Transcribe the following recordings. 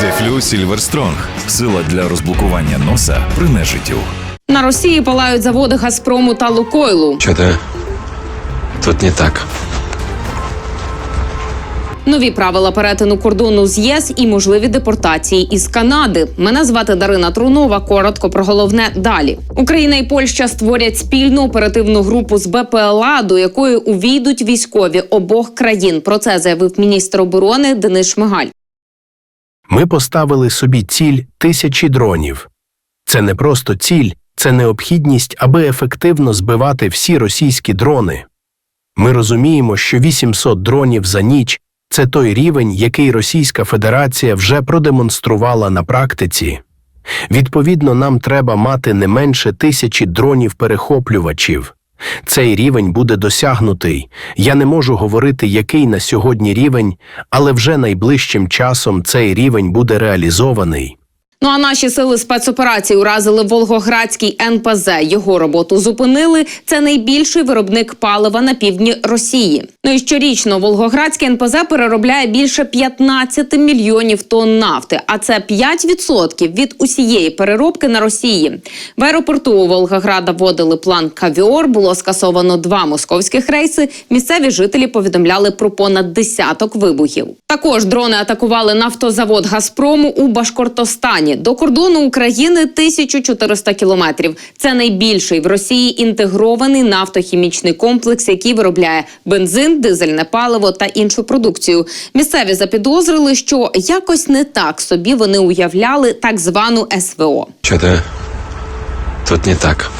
Дефлю Сільвер Стронг. Сила для розблокування носа при нежиттю. На Росії палають заводи Газпрому та Лукойлу. Что-то тут не так. Нові правила перетину кордону з ЄС і можливі депортації із Канади. Мене звати Дарина Трунова. Коротко про головне далі. Україна і Польща створять спільну оперативну групу з БПЛА, до якої увійдуть військові обох країн. Про це заявив міністр оборони Денис Шмигаль. Ми поставили собі ціль тисячі дронів. Це не просто ціль, це необхідність, аби ефективно збивати всі російські дрони. Ми розуміємо, що 800 дронів за ніч це той рівень, який Російська Федерація вже продемонструвала на практиці. Відповідно, нам треба мати не менше тисячі дронів-перехоплювачів. Цей рівень буде досягнутий. Я не можу говорити, який на сьогодні рівень, але вже найближчим часом цей рівень буде реалізований. Ну а наші сили спецоперації уразили Волгоградський НПЗ. Його роботу зупинили. Це найбільший виробник палива на півдні Росії. Ну і щорічно Волгоградський НПЗ переробляє більше 15 мільйонів тонн нафти. А це 5% від усієї переробки на Росії. В аеропорту у Волгограда вводили план кавіор. Було скасовано два московських рейси. Місцеві жителі повідомляли про понад десяток вибухів. Також дрони атакували нафтозавод Газпрому у Башкортостані. До кордону України 1400 кілометрів. Це найбільший в Росії інтегрований нафтохімічний комплекс, який виробляє бензин, дизельне паливо та іншу продукцію. Місцеві запідозрили, що якось не так собі вони уявляли так звану СВО. Что-то тут не так.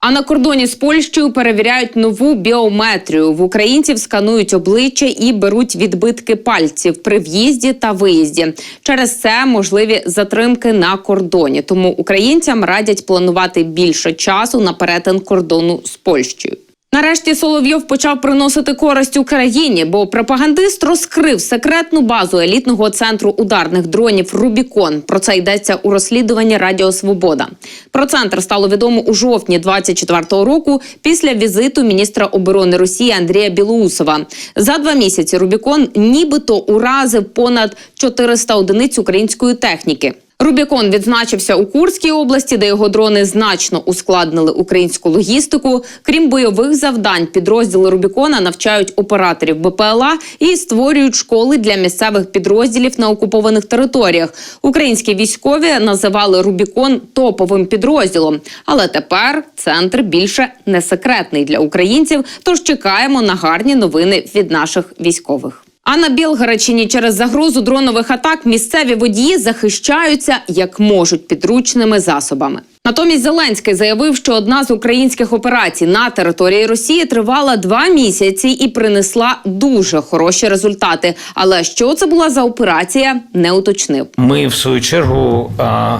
А на кордоні з Польщею перевіряють нову біометрію. В українців сканують обличчя і беруть відбитки пальців при в'їзді та виїзді. Через це можливі затримки на кордоні. Тому українцям радять планувати більше часу на перетин кордону з Польщею. Нарешті Соловйов почав приносити користь Україні, бо пропагандист розкрив секретну базу елітного центру ударних дронів Рубікон. Про це йдеться у розслідуванні Радіо Свобода. Про центр стало відомо у жовтні 24-го року після візиту міністра оборони Росії Андрія Білоусова. За два місяці Рубікон нібито уразив понад 400 одиниць української техніки. Рубікон відзначився у Курській області, де його дрони значно ускладнили українську логістику. Крім бойових завдань, підрозділи Рубікона навчають операторів БПЛА і створюють школи для місцевих підрозділів на окупованих територіях. Українські військові називали Рубікон топовим підрозділом. Але тепер центр більше не секретний для українців. Тож чекаємо на гарні новини від наших військових. А на Білгородщині через загрозу дронових атак місцеві водії захищаються як можуть підручними засобами. Натомість Зеленський заявив, що одна з українських операцій на території Росії тривала два місяці і принесла дуже хороші результати. Але що це була за операція, не уточнив. Ми, в свою чергу, а,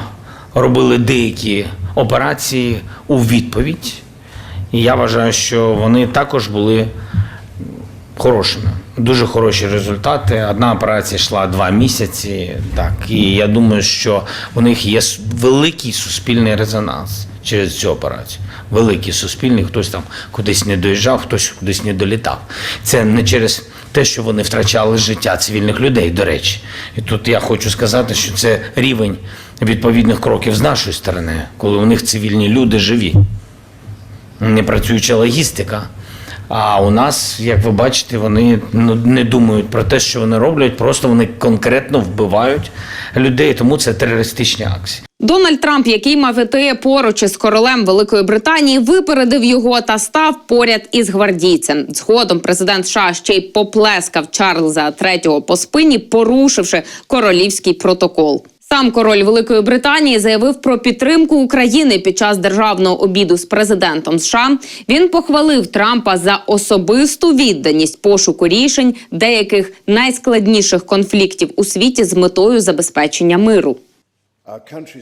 робили деякі операції у відповідь. І я вважаю, що вони також були хорошими. Дуже хороші результати. Одна операція йшла два місяці. Так, і я думаю, що у них є великий суспільний резонанс через цю операцію. Великий суспільний, хтось там кудись не доїжджав, хтось кудись не долітав. Це не через те, що вони втрачали життя цивільних людей, до речі. І тут я хочу сказати, що це рівень відповідних кроків з нашої сторони, коли у них цивільні люди живі не працююча логістика. А у нас, як ви бачите, вони ну, не думають про те, що вони роблять, просто вони конкретно вбивають людей, тому це терористичні акції. Дональд Трамп, який мав іти поруч із королем Великої Британії, випередив його та став поряд із гвардійцем. Згодом президент США ще й поплескав Чарльза III по спині, порушивши королівський протокол. Сам король Великої Британії заявив про підтримку України під час державного обіду з президентом США. Він похвалив Трампа за особисту відданість пошуку рішень деяких найскладніших конфліктів у світі з метою забезпечення миру.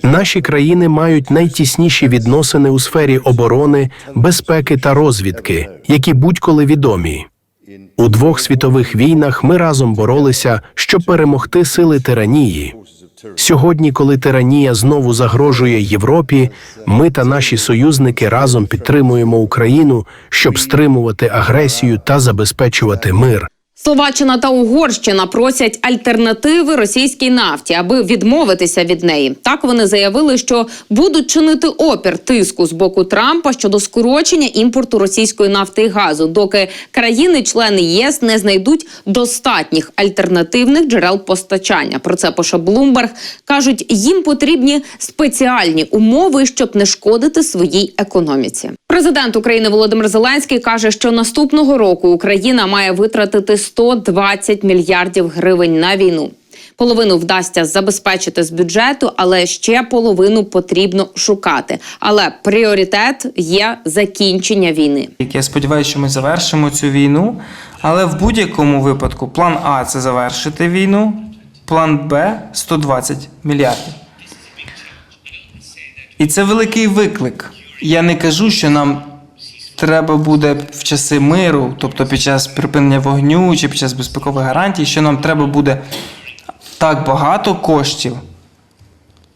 Наші країни мають найтісніші відносини у сфері оборони, безпеки та розвідки, які будь-коли відомі. У двох світових війнах ми разом боролися, щоб перемогти сили тиранії. Сьогодні, коли тиранія знову загрожує Європі, ми та наші союзники разом підтримуємо Україну, щоб стримувати агресію та забезпечувати мир. Словаччина та Угорщина просять альтернативи російській нафті, аби відмовитися від неї. Так вони заявили, що будуть чинити опір тиску з боку Трампа щодо скорочення імпорту російської нафти і газу, доки країни-члени ЄС не знайдуть достатніх альтернативних джерел постачання. Про це пише Блумберг. кажуть, їм потрібні спеціальні умови, щоб не шкодити своїй економіці. Президент України Володимир Зеленський каже, що наступного року Україна має витратити 120 мільярдів гривень на війну. Половину вдасться забезпечити з бюджету, але ще половину потрібно шукати. Але пріоритет є закінчення війни. я сподіваюся, що ми завершимо цю війну. Але в будь-якому випадку план А це завершити війну, план Б 120 мільярдів. І це великий виклик. Я не кажу, що нам треба буде в часи миру, тобто під час припинення вогню чи під час безпекових гарантій, що нам треба буде так багато коштів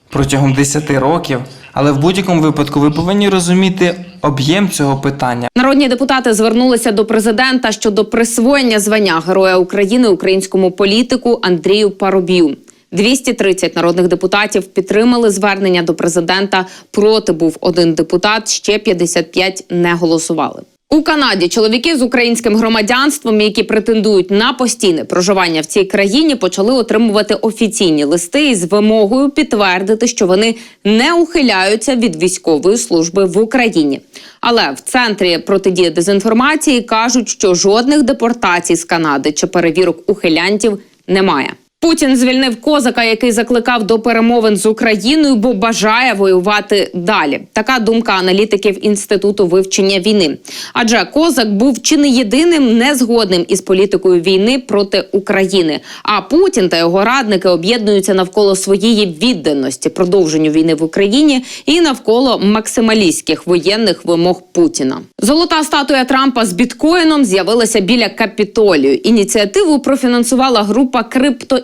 протягом 10 років. Але в будь-якому випадку ви повинні розуміти об'єм цього питання. Народні депутати звернулися до президента щодо присвоєння звання Героя України українському політику Андрію Парубію. 230 народних депутатів підтримали звернення до президента. Проти був один депутат, ще 55 не голосували. У Канаді чоловіки з українським громадянством, які претендують на постійне проживання в цій країні, почали отримувати офіційні листи із вимогою підтвердити, що вони не ухиляються від військової служби в Україні. Але в центрі протидії дезінформації кажуть, що жодних депортацій з Канади чи перевірок ухилянтів немає. Путін звільнив козака, який закликав до перемовин з Україною, бо бажає воювати далі. Така думка аналітиків інституту вивчення війни. Адже козак був чи не єдиним незгодним із політикою війни проти України. А Путін та його радники об'єднуються навколо своєї відданості продовженню війни в Україні і навколо максималістських воєнних вимог Путіна. Золота статуя Трампа з біткоїном з'явилася біля капітолію. Ініціативу профінансувала група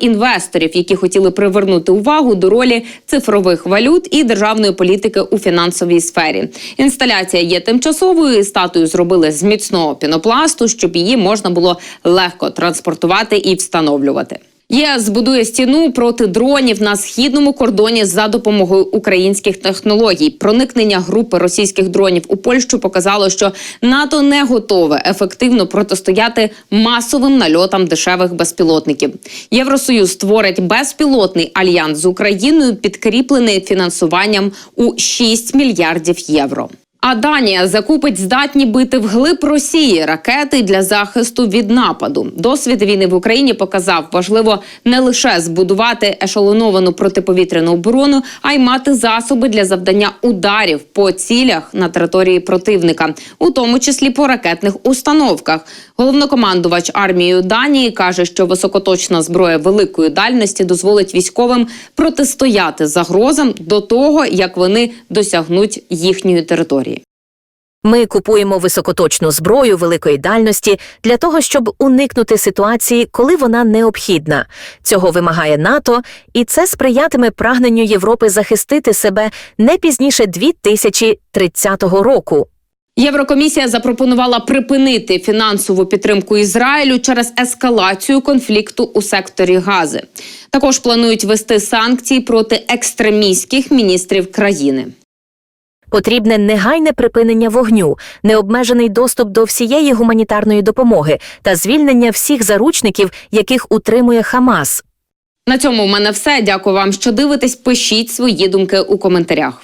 криптоінвесторів, які хотіли привернути увагу до ролі цифрових валют і державної політики у фінансовій сфері. Інсталяція є тимчасовою. Статую зробили з міцного пінопласту, щоб її можна було легко транспортувати і встановлювати. ЄС збудує стіну проти дронів на східному кордоні за допомогою українських технологій. Проникнення групи російських дронів у Польщу показало, що НАТО не готове ефективно протистояти масовим нальотам дешевих безпілотників. Євросоюз створить безпілотний альянс з Україною, підкріплений фінансуванням у 6 мільярдів євро. А Данія закупить здатні бити вглиб Росії ракети для захисту від нападу. Досвід війни в Україні показав, важливо не лише збудувати ешелоновану протиповітряну оборону, а й мати засоби для завдання ударів по цілях на території противника, у тому числі по ракетних установках. Головнокомандувач армією Данії каже, що високоточна зброя великої дальності дозволить військовим протистояти загрозам до того, як вони досягнуть їхньої території. Ми купуємо високоточну зброю великої дальності для того, щоб уникнути ситуації, коли вона необхідна. Цього вимагає НАТО, і це сприятиме прагненню Європи захистити себе не пізніше 2030 року. Єврокомісія запропонувала припинити фінансову підтримку Ізраїлю через ескалацію конфлікту у секторі Гази. Також планують вести санкції проти екстремістських міністрів країни. Потрібне негайне припинення вогню, необмежений доступ до всієї гуманітарної допомоги та звільнення всіх заручників, яких утримує Хамас. На цьому в мене все. Дякую вам, що дивитесь. Пишіть свої думки у коментарях.